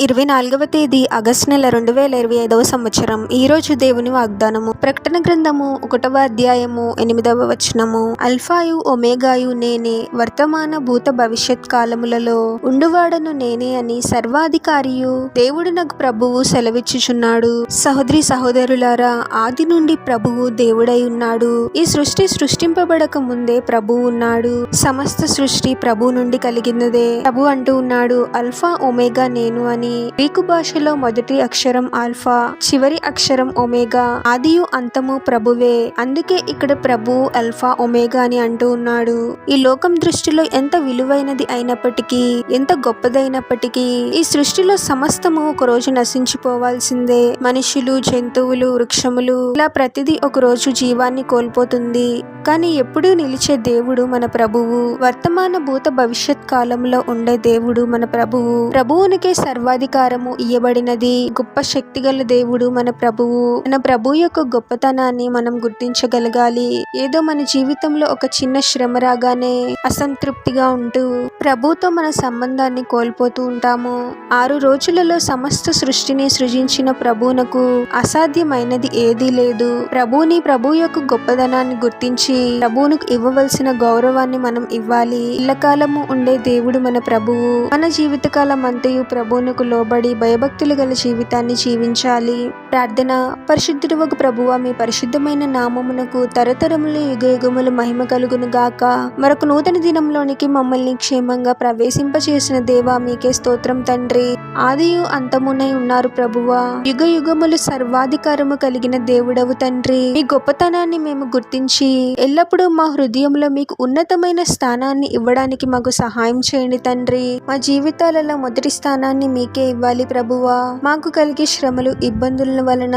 ఇరవై నాలుగవ తేదీ ఆగస్టు నెల రెండు వేల ఇరవై ఐదవ సంవత్సరం. ఈ రోజు దేవుని వాగ్దానము. ప్రకటన గ్రంథము ఒకటవ అధ్యాయము ఎనిమిదవ వచనము. అల్ఫాయు ఒమేగాయు నేనే వర్తమాన భూత భవిష్యత్ కాలములలో ఉండువాడను నేనే అని సర్వాధికారియు దేవుడు నాకు ప్రభువు సెలవిచ్చుచున్నాడు. సహోదరి సహోదరులారా ఆది నుండి ప్రభువు దేవుడై ఉన్నాడు. ఈ సృష్టి సృష్టింపబడక ముందే ప్రభువు ఉన్నాడు. సమస్త సృష్టి ప్రభు నుండి కలిగినదే. ప్రభు అంటూ ఉన్నాడు అల్ఫా ఒమేగా నేను అని. గ్రీకు భాషలో మొదటి అక్షరం ఆల్ఫా చివరి అక్షరం ఒమేగా ఆదియు అంతము ప్రభువే. అందుకే ఇక్కడ ప్రభు అల్ఫా ఒమేగా అని అంటూ ఉన్నాడు. ఈ లోకం దృష్టిలో ఎంత విలువైనది అయినప్పటికీ ఎంత గొప్పదైనప్పటికీ ఈ సృష్టిలో సమస్తము ఒక రోజు నశించిపోవాల్సిందే. మనుషులు జంతువులు వృక్షములు ఇలా ప్రతిదీ ఒక రోజు జీవాన్ని కోల్పోతుంది. కానీ ఎప్పుడూ నిలిచే దేవుడు మన ప్రభువు. వర్తమాన భూత భవిష్యత్ కాలంలో ఉండే దేవుడు మన ప్రభువు. ప్రభువునికే సర్వాధికారము ఇయ్యబడినది. గొప్ప శక్తిగల దేవుడు మన ప్రభువు. మన ప్రభు యొక్క గొప్పతనాన్ని మనం గుర్తించగలగాలి. ఏదో మన జీవితంలో ఒక చిన్న శ్రమ రాగానే అసంతృప్తిగా ఉంటూ ప్రభుతో మన సంబంధాన్ని కోల్పోతూ ఉంటాము. ఆరు రోజులలో సమస్త సృష్టిని సృజించిన ప్రభువునకు అసాధ్యమైనది ఏదీ లేదు. ప్రభుని ప్రభు యొక్క గొప్పదనాన్ని గుర్తించి ప్రభువునికి ఇవ్వవలసిన గౌరవాన్ని మనం ఇవ్వాలి. ఇల్లకాలము ఉండే దేవుడు మన ప్రభువు. మన జీవితకాలం అంతయు ప్రభువునకు లోబడి భయభక్తులు గల జీవితాన్ని జీవించాలి. ప్రార్థన. పరిశుద్ధుడు ఒక ప్రభువ మీ పరిశుద్ధమైన నామమునకు తరతరములు యుగ యుగములు మహిమ కలుగును గాక. మరొక నూతన దినంలోనికి మమ్మల్ని క్షేమంగా ప్రవేశింపచేసిన దేవా మీకే స్తోత్రం తండ్రి. ఆదియు అంతమునై ఉన్నారు ప్రభువా. యుగ యుగములు సర్వాధికారము కలిగిన దేవుడవు తండ్రి. మీ గొప్పతనాన్ని మేము గుర్తించి ఎల్లప్పుడూ మా హృదయంలో మీకు ఉన్నతమైన స్థానాన్ని ఇవ్వడానికి మాకు సహాయం చేయండి తండ్రి. మా జీవితాలలో మొదటి స్థానాన్ని మీకే ఇవ్వాలి ప్రభువా. మాకు కలిగే శ్రమలు ఇబ్బందుల వలన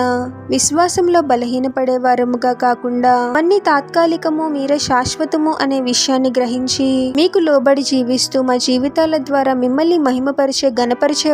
విశ్వాసంలో బలహీనపడే వారముగా కాకుండా అన్ని తాత్కాలికము మీరే శాశ్వతము అనే విషయాన్ని గ్రహించి మీకు లోబడి జీవిస్తూ మా జీవితాల ద్వారా మిమ్మల్ని మహిమపరిచే గణపరిచే